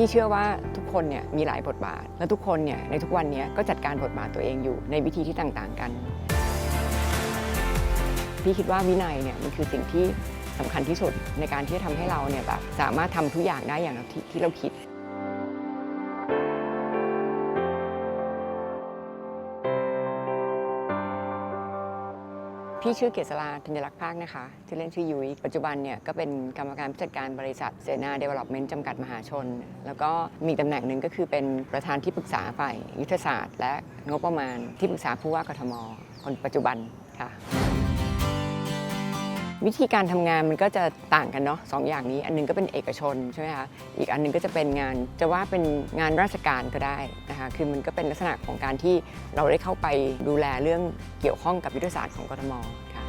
พี่เชื่อว่าทุกคนเนี่ยมีหลายบทบาท และทุกคนเนี่ยในทุกวันนี้ก็จัดการบทบาทตัวเองอยู่ในวิธีที่ต่างๆกัน พี่คิดว่าวินัยเนี่ยมันคือสิ่งที่สำคัญที่สุดในการที่จะทำให้เราเนี่ยแบบสามารถทำทุกอย่างได้อย่างที่ที่เราคิด พี่ชื่อเกษราธัญลักษณ์ภาคนะคะชื่อเล่นชื่อยุ้ยปัจจุบันเนี่ยก็เป็นกรรมการผู้จัดการบริษัทเสนาเดเวล็อปเมนต์จำกัดมหาชน แล้วก็มีตำแหน่งหนึ่งก็คือเป็นประธานที่ปรึกษาฝ่ายยุทธศาสตร์ และงบประมาณที่ปรึกษาผู้ว่ากทม คนปัจจุบันค่ะ วิธีการทำงานมันก็จะต่างกันเนาะสองอย่างนี้ อันหนึงก็เป็นเอกชนใช่ไหมคะอีกอันหนึงก็จะเป็นงานจะว่าเป็นงานราชการก็ได้นะคะคือมันก็เป็นลักษณะของการที่เราได้เข้าไปดูแลเรื่องเกี่ยวข้องกับยุทธศาสตร์ของกทมค่ะ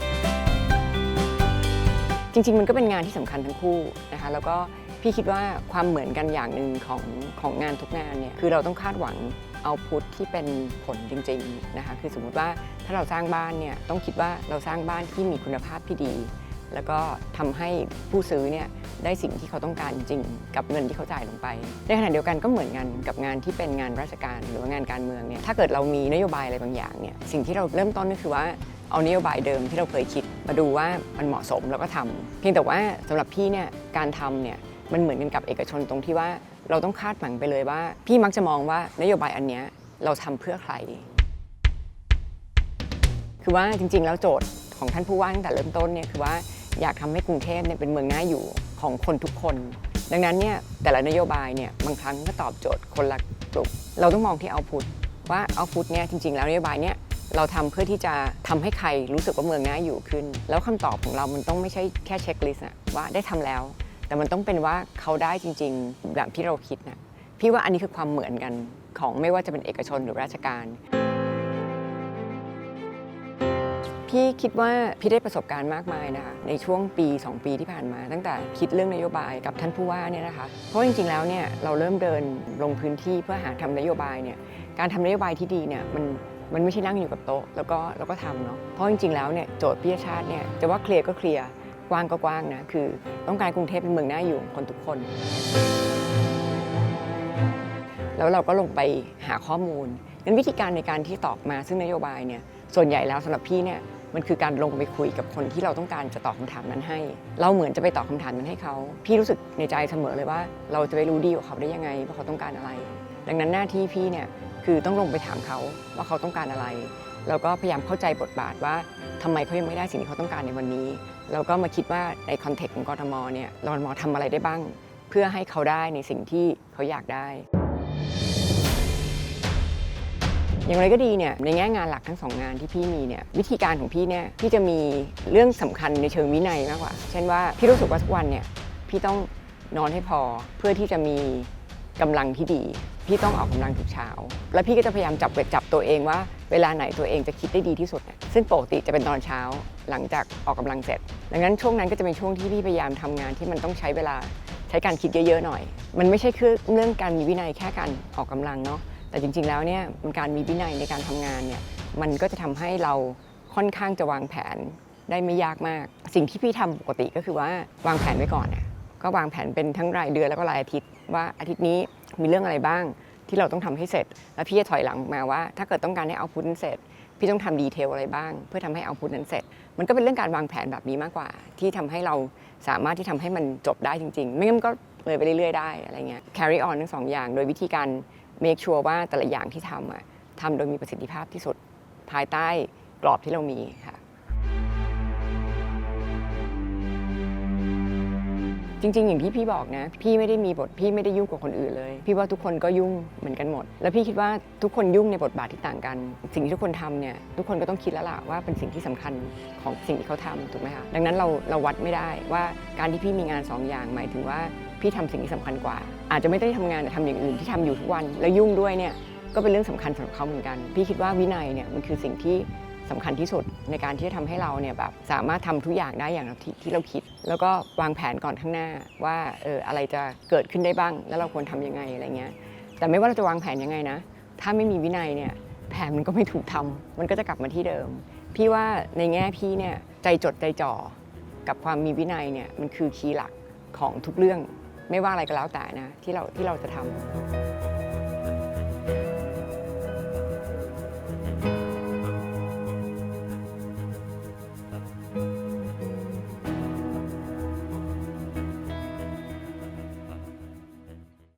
จริง ๆ มันก็เป็นงานที่สำคัญทั้งคู่นะคะแล้วก็พี่คิดว่าความเหมือนกันอย่างหนึ่งของของงานทุกงานเนี่ยคือเราต้องคาดหวังเอาพุทที่เป็นผลจริงๆนะคะคือสมมุติว่าถ้าเราสร้างบ้านเนี่ยต้องคิดว่าเราสร้างบ้านที่มีคุณภาพที่ดี แล้วก็ทำให้ผู้ซื้อเนี่ยได้สิ่งที่เขาต้องการจริงกับเงินที่เขาจ่ายลงไป ในขณะเดียวกันก็เหมือนกันกับงานที่เป็นงานราชการหรือว่างานการเมืองเนี่ยถ้าเกิดเรามีนโยบายอะไรบางอย่างเนี่ยสิ่งที่เราเริ่มต้นก็คือว่าเอานโยบายเดิมที่เราเคยคิดมาดูว่ามันเหมาะสมแล้วก็ทำเพียงแต่ว่าสำหรับพี่เนี่ยการทำเนี่ยมันเหมือนกันกับเอกชนตรงที่ว่าเราต้องคาดหวังไปเลยว่า พี่มักจะมองว่านโยบายอันเนี้ยเราทำเพื่อใคร คือว่าจริงๆ แล้วโจทย์ของท่านผู้ว่าตั้งแต่เริ่มต้นเนี่ยคือว่า อยากทำให้กรุงเทพเนี่ยเป็นเมืองน่าอยู่ของคนทุกคน ดังนั้นเนี่ยแต่ละนโยบายเนี่ยบางครั้งก็ตอบโจทย์คนละกลุ่มเราต้องมองที่เอาพุทว่าเอาพุทเนี่ยจริง ๆ แล้วนโยบายเนี่ยเราทำเพื่อที่จะทำให้ใครรู้สึกว่าเมืองน่าอยู่ขึ้น แล้วคำตอบของเรามันต้องไม่ใช่แค่เช็คลิสต์นะว่าได้ทำแล้ว แต่มันต้องเป็นว่าเขาได้จริง ๆ แบบที่เราคิดนะพี่ว่าอันนี้คือความเหมือนกันของไม่ว่าจะเป็นเอกชนหรือราชการ พี่คิดว่าพี่ได้ประสบการณ์มากมายนะคะในช่วงปี 2 ปีที่ผ่านมา ตั้งแต่คิดเรื่องนโยบายกับท่านผู้ว่าเนี่ยนะคะเพราะจริงๆแล้วเนี่ยเราเริ่มเดินลงพื้นที่เพื่อหาทำนโยบายเนี่ยการทำนโยบายที่ดีเนี่ยมันมันไม่ใช่นั่งอยู่กับโต๊ะแล้วก็แล้วก็ทำเนาะเพราะจริงๆแล้วเนี่ยโจทย์พิชาติเนี่ยจะว่าเคลียร์ก็เคลียร์กว้างก็กว้างนะคือต้องการกรุงเทพเป็นเมืองน่าอยู่ของคนทุกคน แล้วเราก็ลงไปหาข้อมูลงั้นวิธีการในการที่ตอบมาซึ่งนโยบายเนี่ยส่วนใหญ่แล้วสำหรับพี่เนี่ย มันคือการลงไปคุยกับคนที่เราต้องการจะตอบคำถามนั้นให้ เราเหมือนจะไปตอบคำถามนั้นให้เขา พี่รู้สึกในใจเสมอเลยว่า เราจะไปรู้ดีกว่าเขาได้ยังไงว่าเขาต้องการอะไร ดังนั้นหน้าที่พี่เนี่ยคือต้องลงไปถามเขาว่าเขาต้องการอะไร แล้วก็พยายามเข้าใจบทบาทว่าทำไมเขายังไม่ได้สิ่งที่เขาต้องการในวันนี้ แล้วก็มาคิดว่าในคอนเทกต์ของกรทมเนี่ยเรามทำอะไรได้บ้าง เพื่อให้เขาได้ในสิ่งที่เขาอยากได้ อย่างไรก็ดีเนี่ยในแง่งานหลักทั้งสองงานที่พี่มีเนี่ยวิธีการของพี่เนี่ยพี่จะมีเรื่องสำคัญในเชิงวินัยมากกว่า เช่นว่าพี่รู้สึกว่าทุกวันเนี่ยพี่ต้องนอนให้พอเพื่อที่จะมีกำลังที่ดี พี่ต้องออกกำลังทุกเช้า แล้วพี่ก็จะพยายามจับจับตัวเองว่า เวลาไหนตัวเองจะคิดได้ดีที่สุดเนี่ยซึ่งปกติจะเป็นตอนเช้าหลังจากออกกำลังเสร็จ ดังนั้นช่วงนั้นก็จะเป็นช่วงที่พี่พยายามทำงานที่มันต้องใช้เวลาใช้การคิดเยอะๆหน่อย มันไม่ใช่คือเรื่องการมีวินัยแค่การออกกำลังเนาะ แต่จริง ๆ แล้วเนี่ยมันการมีวินัยในการทำงานเนี่ยมันก็จะทำให้เราค่อนข้างจะวางแผนได้ไม่ยากมาก สิ่งที่พี่ทำปกติก็คือว่าวางแผนไว้ก่อนน่ะก็วางแผนเป็นทั้งรายเดือนแล้วก็รายอาทิตย์ ว่าอาทิตย์นี้มีเรื่องอะไรบ้างที่เราต้องทำให้เสร็จ แล้วพี่จะถอยหลังมาว่า ถ้าเกิดต้องการให้เอาพุทนั้นเสร็จ พี่ต้องทำดีเทลอะไรบ้าง เพื่อทำให้เอาพุทนั้นเสร็จ มันก็เป็นเรื่องการวางแผนแบบนี้มากกว่า ที่ทำให้เราสามารถที่ทำให้มันจบได้จริง ๆ ไม่งั้นก็เลยไปเรื่อยๆได้อะไรเงี้ย carry on ทั้งสองอย่าง โดยวิธีการ เมคชัวร์ว่าแต่ละอย่างที่ทำอะทำโดยมีประสิทธิภาพที่สุดภายใต้กรอบที่เรามีค่ะ จริง ๆ อย่างที่พี่บอกนะ พี่ไม่ได้มีบทพี่ไม่ได้ยุ่งกับคนอื่นเลย พี่ว่าทุกคนก็ยุ่งเหมือนกันหมด แล้วพี่คิดว่าทุกคนยุ่งในบทบาทที่ต่างกัน สิ่งที่ทุกคนทำเนี่ยทุกคนก็ต้องคิดแล้วล่ะว่าเป็นสิ่งที่สำคัญของสิ่งที่เขาทำถูกไหมคะดังนั้นเราเราวัดไม่ได้ว่าการที่พี่มีงานสองอย่าง หมายถึงว่าพี่ทำสิ่งที่สำคัญกว่า อาจจะไม่ได้ทำงานแต่ทำอย่างอื่นที่ทำอยู่ทุกวันแล้วยุ่งด้วยเนี่ยก็เป็นเรื่องสำคัญสำหรับเขาเหมือนกัน พี่คิดว่าวินัยเนี่ยมันคือสิ่งที่ สำคัญที่สุดในการที่จะทำให้เราเนี่ยแบบสามารถทำทุกอย่างได้อย่างที่ที่เราคิด แล้วก็วางแผนก่อนข้างหน้าว่าเอออะไรจะเกิดขึ้นได้บ้าง แล้วเราควรทำยังไงอะไรเงี้ยแต่ไม่ว่าเราจะวางแผนยังไงนะ ถ้าไม่มีวินัยเนี่ยแผนมันก็ไม่ถูกทำมันก็จะกลับมาที่เดิม พี่ว่าในแง่พี่เนี่ยใจจดใจจ่อกับความมีวินัยเนี่ยมันคือคีย์หลักของทุกเรื่อง ไม่ว่าอะไรก็แล้วแต่นะที่เราที่เราจะทำ